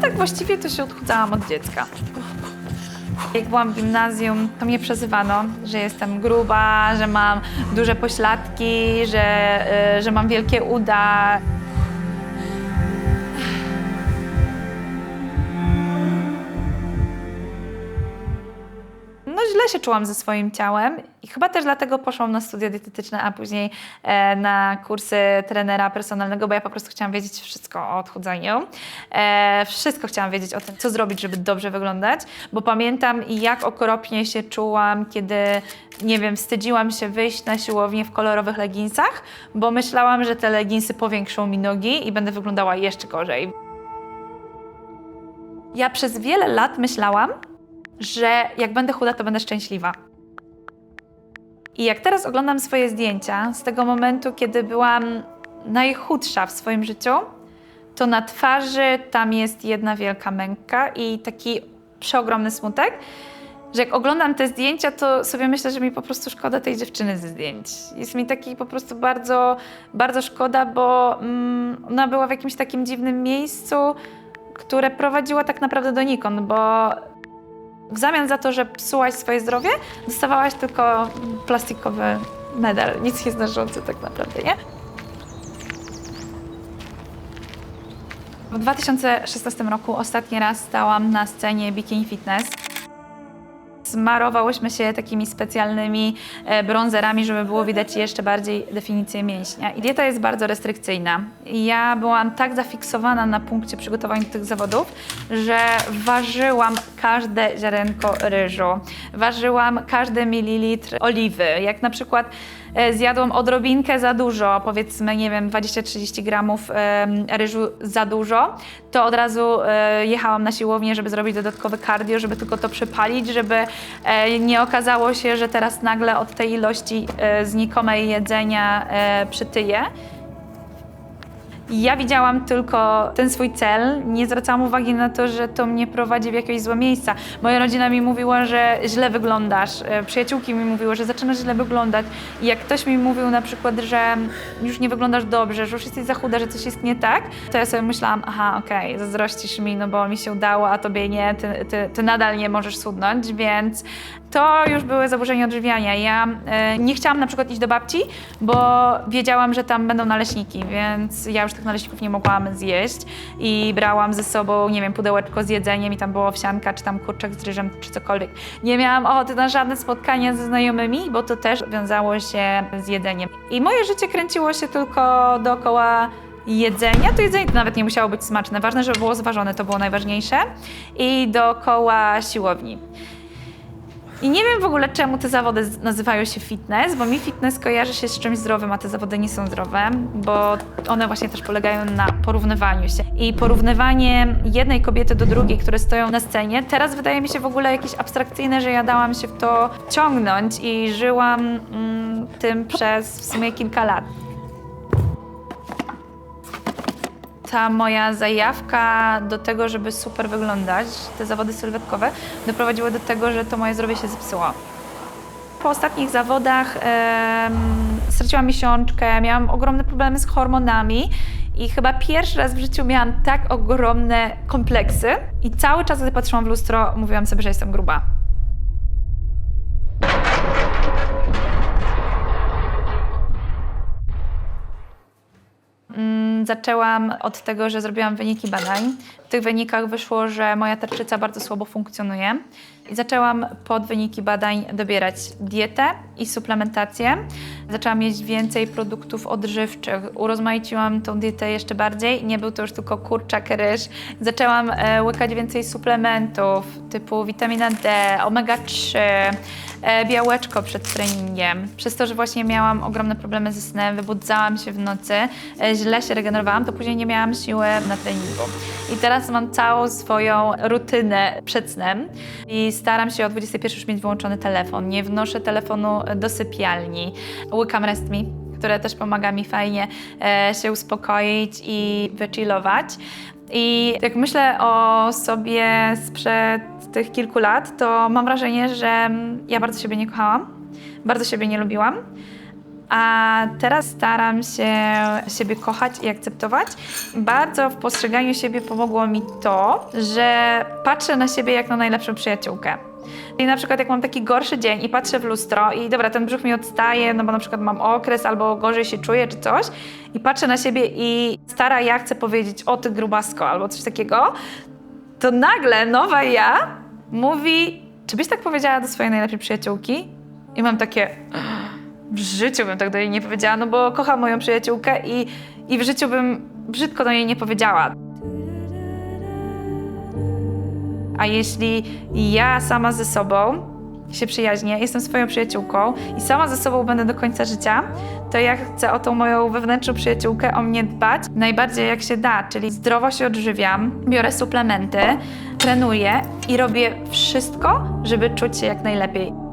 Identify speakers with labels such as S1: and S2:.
S1: tak właściwie to się odchudzałam od dziecka. Jak byłam w gimnazjum, to mnie przezywano, że jestem gruba, że mam duże pośladki, że, y, że mam wielkie uda. Źle się czułam ze swoim ciałem i chyba też dlatego poszłam na studia dietetyczne, a później e, na kursy trenera personalnego, bo ja po prostu chciałam wiedzieć wszystko o odchudzaniu. E, wszystko chciałam wiedzieć o tym, co zrobić, żeby dobrze wyglądać, bo pamiętam jak okropnie się czułam, kiedy, nie wiem, wstydziłam się wyjść na siłownię w kolorowych leginsach, bo myślałam, że te leginsy powiększą mi nogi i będę wyglądała jeszcze gorzej. Ja przez wiele lat myślałam, że jak będę chuda, to będę szczęśliwa. I jak teraz oglądam swoje zdjęcia z tego momentu, kiedy byłam najchudsza w swoim życiu, to na twarzy tam jest jedna wielka męka i taki przeogromny smutek, że jak oglądam te zdjęcia, to sobie myślę, że mi po prostu szkoda tej dziewczyny ze zdjęć. Jest mi taki po prostu bardzo, bardzo szkoda, bo mm, ona była w jakimś takim dziwnym miejscu, które prowadziło tak naprawdę donikąd, bo w zamian za to, że psułaś swoje zdrowie, dostawałaś tylko plastikowy medal, nic nie znaczący tak naprawdę, nie? W 2016 roku ostatni raz stałam na scenie Bikini Fitness. Smarowałyśmy się takimi specjalnymi e, bronzerami, żeby było widać jeszcze bardziej definicję mięśnia. I dieta jest bardzo restrykcyjna. Ja byłam tak zafiksowana na punkcie przygotowań do tych zawodów, że ważyłam każde ziarenko ryżu, ważyłam każdy mililitr oliwy. Jak na przykład e, zjadłam odrobinkę za dużo, powiedzmy, nie wiem, 20-30 gramów ryżu za dużo, to od razu e, jechałam na siłownię, żeby zrobić dodatkowe cardio, żeby tylko to przepalić, żeby nie okazało się, że teraz nagle od tej ilości e, znikomej jedzenia e, przytyję. Ja widziałam tylko ten swój cel, nie zwracałam uwagi na to, że to mnie prowadzi w jakieś złe miejsca. Moja rodzina mi mówiła, że źle wyglądasz, e, przyjaciółki mi mówiły, że zaczynasz źle wyglądać. I jak ktoś mi mówił na przykład, że już nie wyglądasz dobrze, że już jesteś za chuda, że coś jest nie tak, to ja sobie myślałam, aha, okej, zazdrościsz mi, no bo mi się udało, a tobie nie, ty, ty, ty nadal nie możesz schudnąć, więc to już były zaburzenia odżywiania. Ja e, nie chciałam na przykład iść do babci, bo wiedziałam, że tam będą naleśniki, więc ja już tych naleśników nie mogłam zjeść i brałam ze sobą, nie wiem, pudełeczko z jedzeniem i tam było owsianka, czy tam kurczak z ryżem, czy cokolwiek. Nie miałam ochoty na żadne spotkania ze znajomymi, bo to też wiązało się z jedzeniem. I moje życie kręciło się tylko dookoła jedzenia, to jedzenie to nawet nie musiało być smaczne. Ważne, żeby było zważone, to było najważniejsze. I dookoła siłowni. I nie wiem w ogóle, czemu te zawody nazywają się fitness, bo mi fitness kojarzy się z czymś zdrowym, a te zawody nie są zdrowe, bo one właśnie też polegają na porównywaniu się. I porównywanie jednej kobiety do drugiej, które stoją na scenie, teraz wydaje mi się w ogóle jakieś abstrakcyjne, że ja dałam się w to ciągnąć i żyłam mm, tym przez w sumie kilka lat. Ta moja zajawka do tego, żeby super wyglądać, te zawody sylwetkowe, doprowadziły do tego, że to moje zdrowie się zepsuło. Po ostatnich zawodach straciłam miesiączkę, miałam ogromne problemy z hormonami i chyba pierwszy raz w życiu miałam tak ogromne kompleksy i cały czas, gdy patrzyłam w lustro, mówiłam sobie, że jestem gruba. Zaczęłam od tego, że zrobiłam wyniki badań. W tych wynikach wyszło, że moja tarczyca bardzo słabo funkcjonuje. Zaczęłam pod wyniki badań dobierać dietę i suplementację. Zaczęłam jeść więcej produktów odżywczych. Urozmaiciłam tą dietę jeszcze bardziej. Nie był to już tylko kurczak, ryż. Zaczęłam e, łykać więcej suplementów typu witamina D, omega-3, e, białeczko przed treningiem. Przez to, że właśnie miałam ogromne problemy ze snem, wybudzałam się w nocy, e, źle się regenerowałam, to później nie miałam siły na treningu. I teraz mam całą swoją rutynę przed snem i staram się o 21 już mieć wyłączony telefon. Nie wnoszę telefonu do sypialni. Łykam restmi, które też pomaga mi fajnie e, się uspokoić i wychillować. I jak myślę o sobie sprzed tych kilku lat, to mam wrażenie, że ja bardzo siebie nie kochałam, bardzo siebie nie lubiłam. A teraz staram się siebie kochać i akceptować. Bardzo w postrzeganiu siebie pomogło mi to, że patrzę na siebie jak na najlepszą przyjaciółkę. I na przykład jak mam taki gorszy dzień i patrzę w lustro i dobra, ten brzuch mi odstaje, no bo na przykład mam okres albo gorzej się czuję czy coś i patrzę na siebie i stara ja chcę powiedzieć o ty grubasko albo coś takiego, to nagle nowa ja mówi, czy byś tak powiedziała do swojej najlepszej przyjaciółki? I mam takie, w życiu bym tak do niej nie powiedziała, no bo kocham moją przyjaciółkę i, i w życiu bym brzydko do niej nie powiedziała. A jeśli ja sama ze sobą się przyjaźnię, jestem swoją przyjaciółką i sama ze sobą będę do końca życia, to ja chcę o tą moją wewnętrzną przyjaciółkę, o mnie dbać najbardziej jak się da, czyli zdrowo się odżywiam, biorę suplementy, trenuję i robię wszystko, żeby czuć się jak najlepiej.